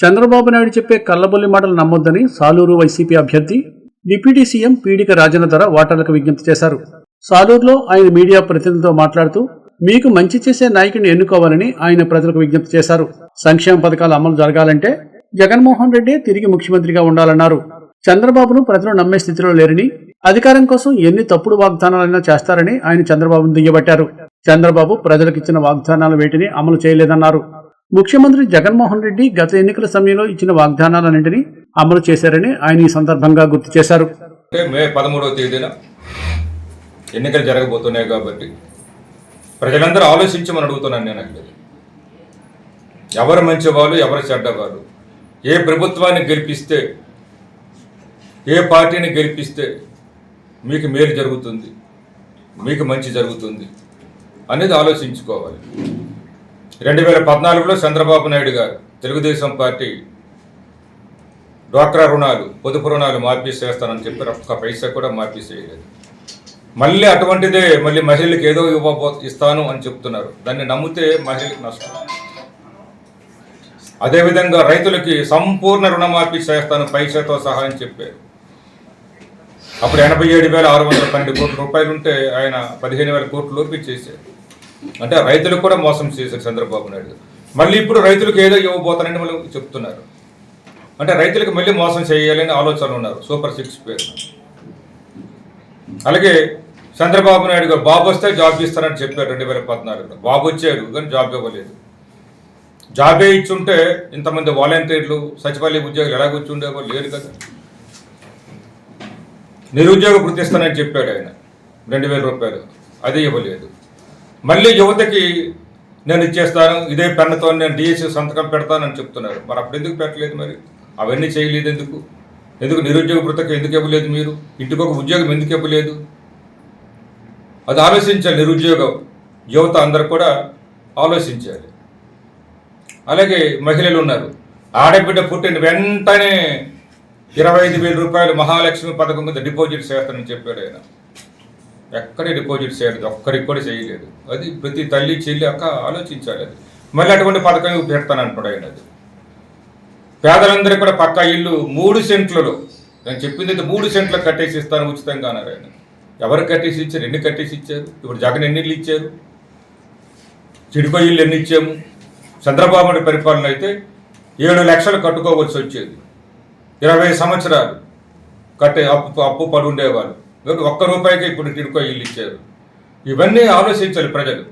చంద్రబాబు నాయుడు చెప్పే కల్లబొల్లి మాటలు నమ్మొద్దని సాలూరు వైసీపీ అభ్యర్థి డిప్యూటీ సీఎం పీడిక రాజన్న ధర ఓటర్లకు విజ్ఞప్తి చేశారు. సాలూరులో ఆయన మీడియా ప్రతినిధులతో మాట్లాడుతూ మీకు మంచి చేసే నాయకుడిని ఎన్నుకోవాలని ఆయన ప్రజలకు విజ్ఞప్తి చేశారు. సంక్షేమ పథకాల అమలు జరగాలంటే జగన్మోహన్ రెడ్డి తిరిగి ముఖ్యమంత్రిగా ఉండాలన్నారు. చంద్రబాబును ప్రజలు నమ్మే స్థితిలో లేరని అధికారం కోసం ఎన్ని తప్పుడు వాగ్దానాలైనా చేస్తారని ఆయన చంద్రబాబును దుయ్యబట్టారు. చంద్రబాబు ప్రజలకిచ్చిన వాగ్దానాల వేటిని అమలు చేయలేదన్నారు. ముఖ్యమంత్రి జగన్మోహన్ రెడ్డి గత ఎన్నికల సమయంలో ఇచ్చిన వాగ్దానాలన్నింటినీ అమలు చేశారని ఆయన ఈ సందర్భంగా గుర్తు చేశారు. అంటే మే పదమూడవ తేదీన ఎన్నికలు జరగబోతున్నాయి కాబట్టి ప్రజలందరూ ఆలోచించమని అడుగుతున్నాను నేను అక్కడ ఎవరు మంచివాళ్ళు ఎవరు చెడ్డవాళ్ళు ఏ ప్రభుత్వాన్ని గెలిపిస్తే ఏ పార్టీని గెలిపిస్తే మీకు మేలు జరుగుతుంది మీకు మంచి జరుగుతుంది అనేది ఆలోచించుకోవాలి. రెండు వేల పద్నాలుగులో చంద్రబాబు నాయుడు గారు తెలుగుదేశం పార్టీ డ్వాక్రా రుణాలు పొదుపు రుణాలు మార్పీ చేస్తానని చెప్పి ఒక్క పైసా కూడా మార్పీ చేయలేదు మళ్ళీ అటువంటిదే మళ్ళీ మహిళలకు ఏదో ఇవ్వబో ఇస్తాను అని చెప్తున్నారు. దాన్ని నమ్మితే మహిళలకు నష్టం. అదేవిధంగా రైతులకి సంపూర్ణ రుణమాఫీ చేస్తాను పైసాతో సహా అని చెప్పారు. అప్పుడు ఎనభై ఏడు వేల ఆరు వందల పన్నెండు కోట్ల రూపాయలు ఉంటే ఆయన పదిహేను వేల కోట్ల లోపు చేశారు అంటే రైతులకు కూడా మోసం చేశారు చంద్రబాబు నాయుడు మళ్ళీ ఇప్పుడు రైతులకు ఏదో ఇవ్వబోతానని మళ్ళీ చెప్తున్నారు. అంటే రైతులకు మళ్ళీ మోసం చేయాలని ఆలోచన ఉన్నారు. సూపర్ సిక్స్ పేరు. అలాగే చంద్రబాబు నాయుడు గారు బాబు వస్తే జాబ్ ఇస్తానని చెప్పారు రెండు వేల పద్నాలుగులో. బాబు వచ్చాడు కానీ జాబ్ ఇవ్వలేదు. జాబే ఇచ్చుంటే ఇంతమంది వాలంటీర్లు సచివాలయ ఉద్యోగులు ఎలా కూర్చుండేవో లేరు కదా. నిరుద్యోగ వృత్తిస్తానని చెప్పాడు ఆయన. రెండు వేల రూపాయలు. అది ఇవ్వలేదు. మళ్ళీ యువతకి నేను ఇచ్చేస్తాను ఇదే పెన్నుతో నేను డిఎస్సి సంతకం పెడతానని చెప్తున్నారు. మరి అప్పుడు ఎందుకు పెట్టలేదు మరి? అవన్నీ చేయలేదు ఎందుకు? ఎందుకు నిరుద్యోగ వృత్తికి ఎందుకు ఇవ్వలేదు మీరు? ఇంటికి ఒక ఉద్యోగం ఎందుకు ఇవ్వలేదు? అది ఆలోచించాలి నిరుద్యోగం యువత అందరు కూడా ఆలోచించాలి. అలాగే మహిళలు ఉన్నారు. ఆడబిడ్డ పుట్టిన వెంటనే ఇరవై ఐదు వేల రూపాయలు మహాలక్ష్మి పథకం మీద డిపాజిట్ చేస్తానని చెప్పాడు ఆయన. ఎక్కడ డిపాజిట్ చేయలేదు ఒక్కరికి కూడా చేయలేదు. అది ప్రతి తల్లి చెల్లి అక్క ఆలోచించాలి అది. మళ్ళీ అటువంటి పథకం పెడతానంటున్నాడు ఆయన అది. పేదలందరికీ కూడా పక్కా ఇల్లు మూడు సెంట్లలో. నేను చెప్పింది అయితే మూడు సెంట్లు కట్టేసి ఇస్తాను ఉచితంగా అన్నారు ఆయన. ఎవరు కట్టేసి ఇచ్చారు? ఎన్ని కట్టేసి ఇచ్చారు? ఇప్పుడు జగన్ ఎన్ని ఇల్లు ఇచ్చారు? చిడుకో ఇల్లు ఎన్ని ఇచ్చాము? చంద్రబాబు నాయుడు పరిపాలన అయితే ఏడు లక్షలు కట్టుకోవాల్సి వచ్చేది. ఇరవై సంవత్సరాలు కట్టే అప్పు అప్పు పడి ఉండేవాళ్ళు. ఒక్క రూపాయికి ఇప్పుడు టిడ్కో ఇల్లు ఇచ్చారు. ఇవన్నీ ఆలోచించాలి ప్రజలు.